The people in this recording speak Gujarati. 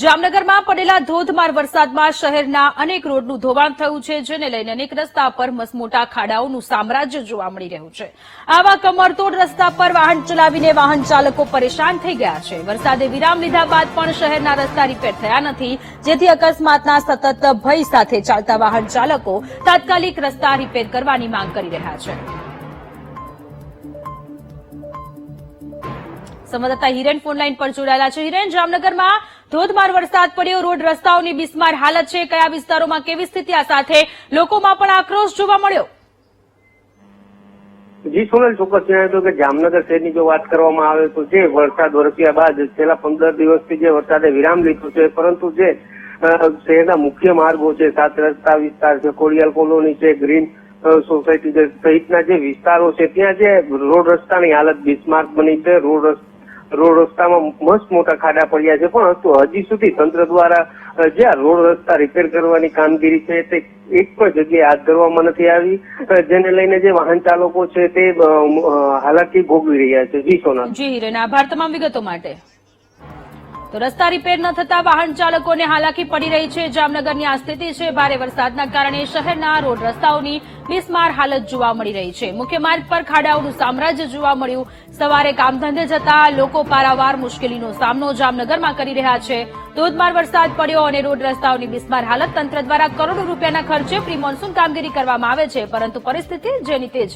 જામનગરમાં પડેલા ધોધમાર વરસાદમાં શહેરના અનેક રોડનું ધોવાણ થયું છે, જેને લઈને અનેક રસ્તા પર મસમોટા ખાડાઓનું સામ્રાજ્ય જોવા મળી રહ્યું છે. આવા કમરતોડ રસ્તા પર વાહન ચલાવીને વાહન ચાલકો પરેશાન થઈ ગયા છે. વરસાદે વિરામ લીધા બાદ પણ શહેરના રસ્તા રિપેર થયા નથી, જેથી અકસ્માતના સતત ભય સાથે ચાલતા વાહન ચાલકો તાત્કાલિક રસ્તા રિપેર કરવાની માંગ કરી રહ્યા છે. સંવાદદાતા હિરેન ફોનલાઈન પર જોડાયેલા છે. હિરેન, જામનગરમાં ધોધમાર વરસાદ પડ્યો. રોડ રસ્તાઓની બિસ્માર હાલત છે. કયા વિસ્તારોમાં કેવી સ્થિતિ? આ સાથે લોકોમાં પણ આક્રોશ જોવા મળ્યો. જી, સોનલ, ચોક્કસ જણાવ્યું હતું કે જામનગર શહેરની જો વાત કરવામાં આવે તો જે વરસાદ વરસ્યા બાદ છેલ્લા પંદર દિવસથી જે વરસાદે વિરામ લીધો છે, પરંતુ જે શહેરના મુખ્ય માર્ગો છે, સાત રસ્તા વિસ્તાર છે કોડિયાલ કોલોની છે, ગ્રીન સોસાયટી સહિતના જે વિસ્તારો છે, ત્યાં જે રોડ રસ્તાની હાલત બિસ્માર્ક બની છે. રોડ રસ્તા રોડ રસ્તામાં મસ્ત મોટા ખાડા પડ્યા છે. પરંતુ હજી સુધી તંત્ર દ્વારા જ્યાં રોડ રસ્તા રિપેર કરવાની કામગીરી છે, તે એક પણ જગ્યાએ હાથ ધરવામાં નથી આવી. જેને લઈને જે વાહન ચાલકો છે તે હાલાકી ભોગવી રહ્યા છે. જી સોના જી આભાર તમામ વિગતો માટે. તો રસ્તા રિપેર ન થતા વાહન ચાલકોને હાલાકી પડી રહી છે. જામનગરની આ સ્થિતિ છે. ભારે વરસાદના કારણે શહેરના રોડ રસ્તાઓની બિસ્માર હાલત જોવા મળી રહી છે. મુખ્ય માર્ગ પર ખાડાઓનું સામ્રાજ્ય જોવા મળ્યું. સવારે કામ ધંધે જતા લોકો પારાવાર મુશ્કેલીનો સામનો જામનગરમાં કરી રહ્યા છે. ધોધમાર વરસાદ પડ્યો અને રોડ રસ્તાઓની બિસ્માર હાલત તંત્ર દ્વારા કરોડો રૂપિયાના ખર્ચે પ્રી મોન્સૂન કામગીરી કરવામાં આવે છે. પરંતુ પરિસ્થિતિ જેની તે જ